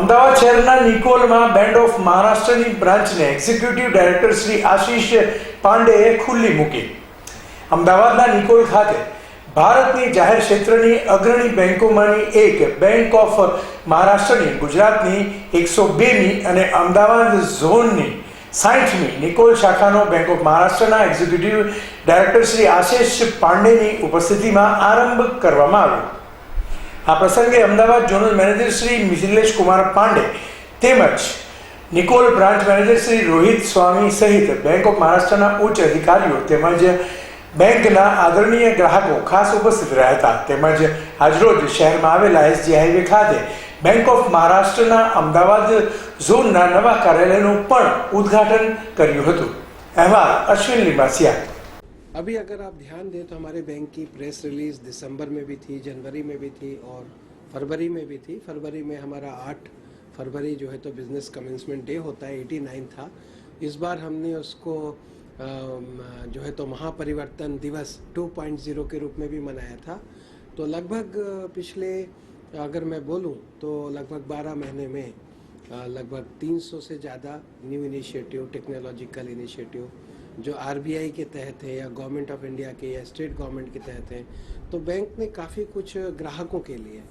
અમદાવાદ શહેરના નિકોલમાં bank of મહારાષ્ટ્રની બ્રાન્ચને એક્ઝિક્યુટિવ ડાયરેક્ટર શ્રી આશીષ પાંડેએ ખુલ્લી મૂકી. અમદાવાદના નિકોલ ખાતે ભારતની જાહેર ક્ષેત્રની અગ્રણી બેન્કોમાંની એક બેંક ઓફ મહારાષ્ટ્રની ગુજરાતની એકસો બેમી અને અમદાવાદ ઝોનની સાઠમી નિકોલ શાખાનો બેંક ઓફ મહારાષ્ટ્રના એક્ઝિક્યુટિવ ડાયરેક્ટર શ્રી આશીષ પાંડેની ઉપસ્થિતિમાં આરંભ કરવામાં આવ્યો. આ પ્રસંગે અમદાવાદ ઝોનલ મેનેજર શ્રી મિથિલેશ કુમાર પાંડે તેમજ નિકોલ બ્રાન્ચ મેનેજર શ્રી રોહિત સ્વામી સહિત બેંક ઓફ મહારાષ્ટ્રના ઉચ્ચ અધિકારીઓ તેમજ બેંકના આદરણીય ગ્રાહકો ખાસ ઉપસ્થિત રહ્યા હતા. તેમજ આજરોજ શહેરમાં આવેલા એસજી હાઈવે ખાતે બેંક ઓફ મહારાષ્ટ્રના અમદાવાદ ઝોનના નવા કાર્યાલયનું પણ ઉદ્ઘાટન કર્યું હતું. અહેવાલ અશ્વિન લિંબાસિયા अभी अगर आप ध्यान दें तो हमारे बैंक की प्रेस रिलीज़ दिसंबर में भी थी, जनवरी में भी थी और फरवरी में भी थी। फरवरी में हमारा आठ फरवरी जो है तो बिज़नेस कमेंसमेंट डे होता है एटी नाइन था। इस बार हमने उसको जो है तो महापरिवर्तन दिवस 2.0 के रूप में भी मनाया था। तो लगभग पिछले, अगर मैं बोलूँ तो लगभग 12 महीने में लगभग 300 से ज़्यादा न्यू इनिशिएटिव टेक्नोलॉजिकल इनिशिएटिव जो आरबीआई के तहत है या गवर्नमेंट ऑफ़ इंडिया के या स्टेट गवर्नमेंट के तहत है तो बैंक ने काफ़ी कुछ ग्राहकों के लिए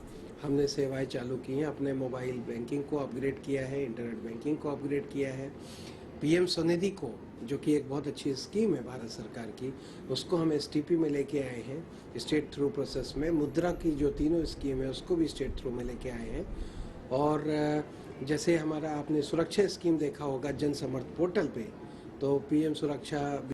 हमने सेवाएँ चालू की हैं। अपने मोबाइल बैंकिंग को अपग्रेड किया है इंटरनेट बैंकिंग को अपग्रेड किया है। पीएम स्वनिधि को, जो कि एक बहुत अच्छी स्कीम है भारत सरकार की, उसको हम एसटीपी में लेके आए हैं। स्टेट थ्रू प्रोसेस में मुद्रा की जो तीनों स्कीम है, उसको भी स्टेट थ्रू में लेके आए हैं। और, जैसे हमारा आपने सुरक्षा स्कीम देखा होगा जन समर्थ पोर्टल पे तो पीएम सुरक्षा